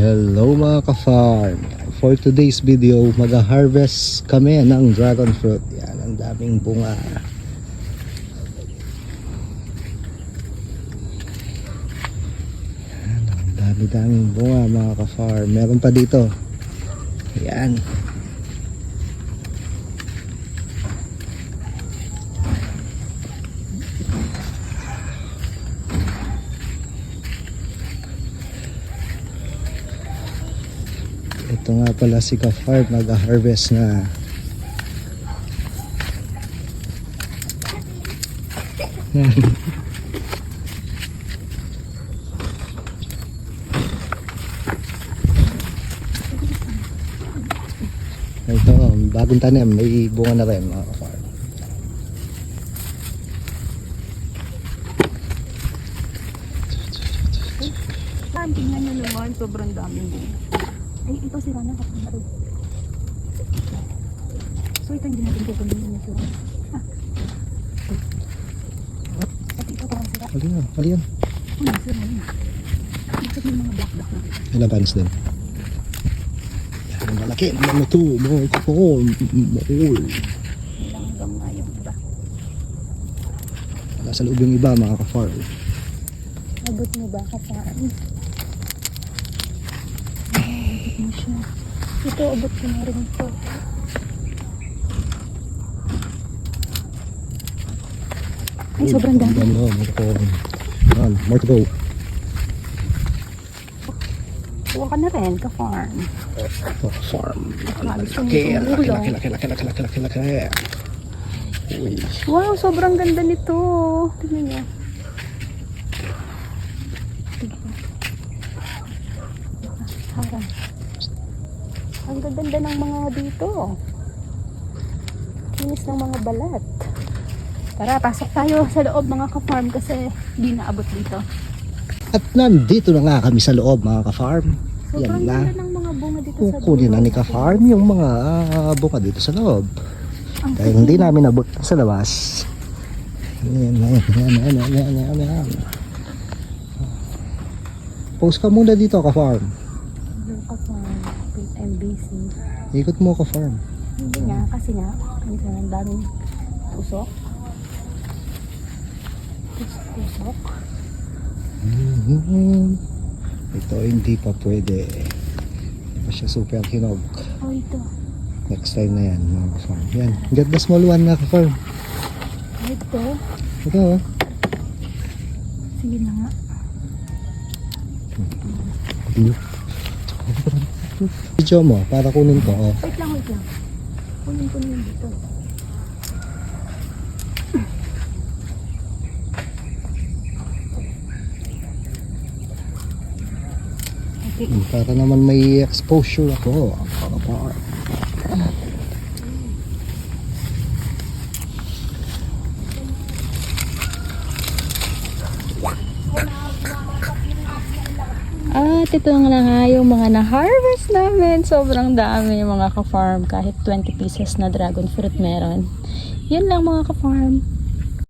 Hello mga ka-farm. For today's video, mag-harvest kami ng dragon fruit. Yan, ang daming bunga. Yan, ang dami-daming bunga mga ka-farm. Meron pa dito. Yan. Ito nga pala si ka-farm, mag-harvest na. Ito, bagong tanim, may bunga na rin mga ka-farm. Ah, tingnan nyo naman, sobrang daming bunga. Ay, ito si Rana kapatid. So, ito hindi natin kukunin yung ito. Ah. At ito parang sira. Hali yan, hali yan. Ano, sira yun. Bakit may mga black-black na? Ilabans din. Yan, ang malaki. Ano to, mga ka-farm. Mahul. Ilang hanggang nga yung iba. Wala sa loob yung iba mga ka-farm. Abot mo ba kapaan? Siya. Ito, abot ko na rin ito. Ay, sobrang dami. Dami na, ka-farm. Yan, go. Kuha ka na rin, ka-farm. Mga farm. Laki, Laki, laki, laki, laki, laki, laki, laki, laki, laki. Uy. Wow, sobrang ganda nito. Tingnan niyo. Tingnan. Harang. Ang gaganda ng mga dito. Kinis ng mga balat. Tara, pasok tayo sa loob mga ka-farm kasi di naabot dito. At nandito na nga kami sa loob mga ka-farm. Sobrang Yan na. ng mga bunga dito sa Kukunin na ni ka-farm yung mga bunga dito sa loob. Ang Dahil hindi namin nabot sa labas. Ayan, ayan, ayan, ayan, ayan, ayan, ayan. Post ka muna dito ka-farm. Yung ka-farm. I'm busy. Ikot mo ka-farm. Hindi nga, kasi nga, minsan ang daming usok. Usok. Mhm. Ito hindi pa pwede. Hindi pa siya super hinog. Oh, ito. Next time na yan mga ka-farm. Yan, get the small one na ka-farm. Ito. Ito oh. Sige na nga. Video mo para kunin ko. Oh. Wait lang, wait lang. Kunin ko yun dito. Okay. Para naman may exposure ako. Ka-farm. At ito na nga yung mga na-harvest namin. Sobrang dami mga ka-farm. Kahit 20 pieces na dragon fruit meron. Yun lang mga ka-farm.